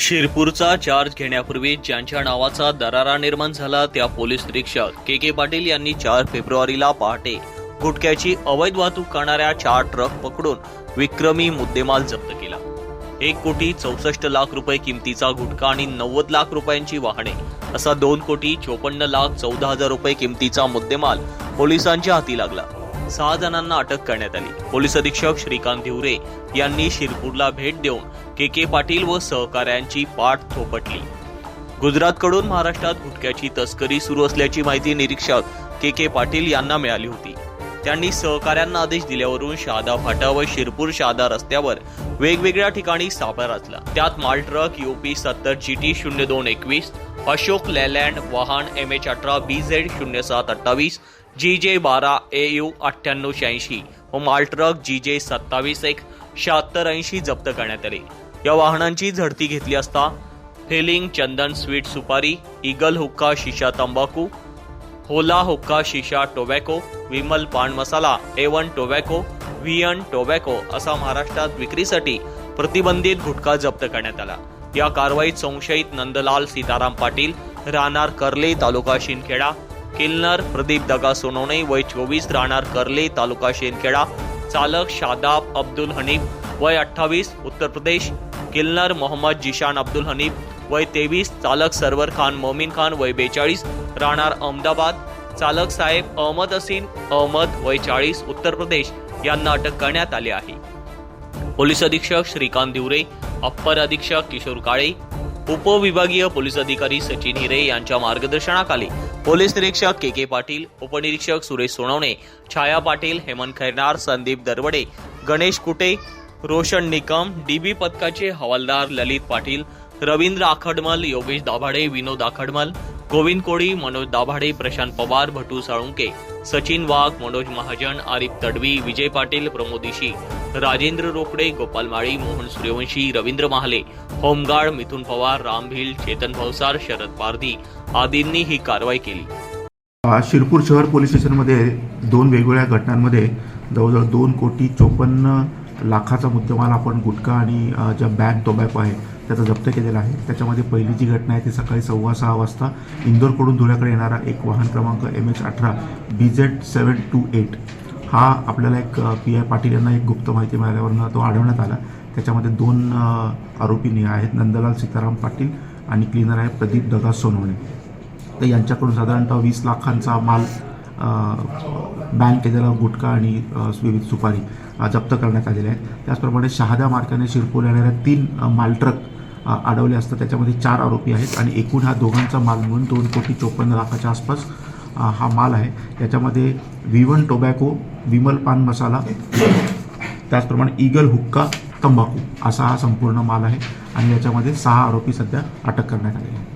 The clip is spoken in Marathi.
शिरपूरचा चार्ज घेण्यापूर्वी ज्यांच्या नावाचा दरारा निर्माण झाला त्या पोलीस निरीक्षक के के पाटील यांनी चार फेब्रुवारीला पहाटे गुटख्याची अवैध वाहतूक करणाऱ्या चार ट्रक पकडून विक्रमी मुद्देमाल जप्त केला. एक कोटी चौसष्ट लाख रुपये किमतीचा गुटखा आणि नव्वद लाख रुपयांची वाहने असा दोन कोटी चोपन्न लाख चौदा हजार रुपये किमतीचा मुद्देमाल पोलिसांच्या हाती लागला. सहा जणांना अटक करण्यात आली. पोलीस अधीक्षक श्रीकांत हिवरे यांनी शिरपूरला भेट देऊन के के पाटील व सहकाऱ्यांची पाठ थोपटली. गुजरातकडून महाराष्ट्रात गुटख्याची तस्करी सुरू असल्याची माहिती निरीक्षक के के पाटील यांना मिळाली होती. त्यांनी सहकाऱ्यांना आदेश दिल्यावरून शहादा फाटा व शिरपूर शहादा रस्त्यावर वेगवेगळ्या ठिकाणी सापळा रचला. त्यात माल ट्रक युपी सत्तर जी टी शून्य दोन एकवीस अशोक लेलँड वाहन एम एच अठरा बी झेड शून्य सात अठ्ठावीस जी जे बारा ए यू अठ्ठ्याण्णव शहाऐंशी व माल ट्रक जी जे सत्तावीस एक शहात्तर ऐंशी जप्त करण्यात आले. या वाहनांची झडती घेतली असता Fehling Chandan sweet supari Eagle hookah shisha तंबाखू Hola hookah shisha tobacco Vimal pan masala Avon tobacco व्हियन tobacco असा महाराष्ट्रात विक्रीसाठी प्रतिबंधित गुटखा जप्त करण्यात आला. या कारवाईत संशयित नंदलाल सीताराम पाटील राहणार कर्ले तालुका शिंदखेडा किल्नर प्रदीप दगा सोनवणे वय चोवीस राहणार कर्ले तालुका शिंदखेडा चालक शादाब अब्दुल हनीफ वय अठ्ठावीस उत्तर प्रदेश किल्नर मोहम्मद जिशान अब्दुल हनीफ वय तेवीस चालक सरवर खान मोमीन खान वय बेचाळीस राहणार अहमदाबाद चालक साहेब अहमद असीन अहमद वय चाळीस उत्तर प्रदेश यांना अटक करण्यात आली आहे. पोलीस अधीक्षक श्रीकांत दिवरे अप्पर अधीक्षक किशोर काळे उपविभागीय पोलीस अधिकारी सचिन हिरे यांच्या मार्गदर्शनाखाली पोलीस निरीक्षक के के पाटील उपनिरीक्षक सुरेश सोनवणे छाया पाटील हेमंत खैरनार संदीप दरवडे गणेश कुटे रोशन निकम डीबी पथकाचे हवालदार ललित पाटील रवींद्र आखडमल योगेश दाभाडे विनोद आखडमल गोविंद कोळी मनोज दाभाडे प्रशांत पवार भटू साळुंके सचिन वाघ मनोज महाजन आरिफ तडवी विजय पाटील प्रमोदिशी राजेंद्र रोकडे गोपाल माळी मोहन सूर्यवंशी रवींद्र महाले होमगार्ड मिथुन पवार राम भिल चेतन भवसार शरद पारधी आदींनी ही कारवाई केली. शिरपूर शहर पोलीस स्टेशनमध्ये दोन वेगवेगळ्या घटनांमध्ये जवळजवळ दोन कोटी चोपन्न लाखाचा मुद्देमाल आपण गुटखा आणि ज्या बॅग टोबॅको आहे त्याचा जप्त केलेला आहे. त्याच्यामध्ये पहिली जी घटना आहे ती सकाळी सव्वा सहा वाजता इंदोरकडून धुळ्याकडे येणारा एक वाहन क्रमांक एम एच अठरा B Z seven two eight हा आपल्याला एक पी आय पाटील यांना एक गुप्त माहिती मिळाल्यावरनं तो आढळण्यात आला. त्याच्यामध्ये दोन अ, आहेत नंदलाल सीताराम पाटील आणि क्लिनर आहे प्रदीप दगा सोनवणे. तर यांच्याकडून साधारणतः वीस लाखांचा माल बॅन केलेला गुटखा आणि विविध सुपारी. जप्त करण्यात आलेले आहे त्याचप्रमाणे शहादा मार्गाने शिरपूर येणाऱ्या तीन मालट्रक माल ट्रक अडवले असतात त्याच्यामध्ये चार आरोपी आहेत आणि एकूण हा दोघांचा माल म्हणून दोन कोटी चोपन्न लाखाच्या आसपास हा माल आहे. याच्यामध्ये विवन टोबॅको विमल पान मसाला त्याचप्रमाणे ईगल हुक्का तंबाखू असा हा संपूर्ण माल आहे. आणि याच्यामध्ये सहा आरोपी सध्या अटक करण्यात आलेले आहे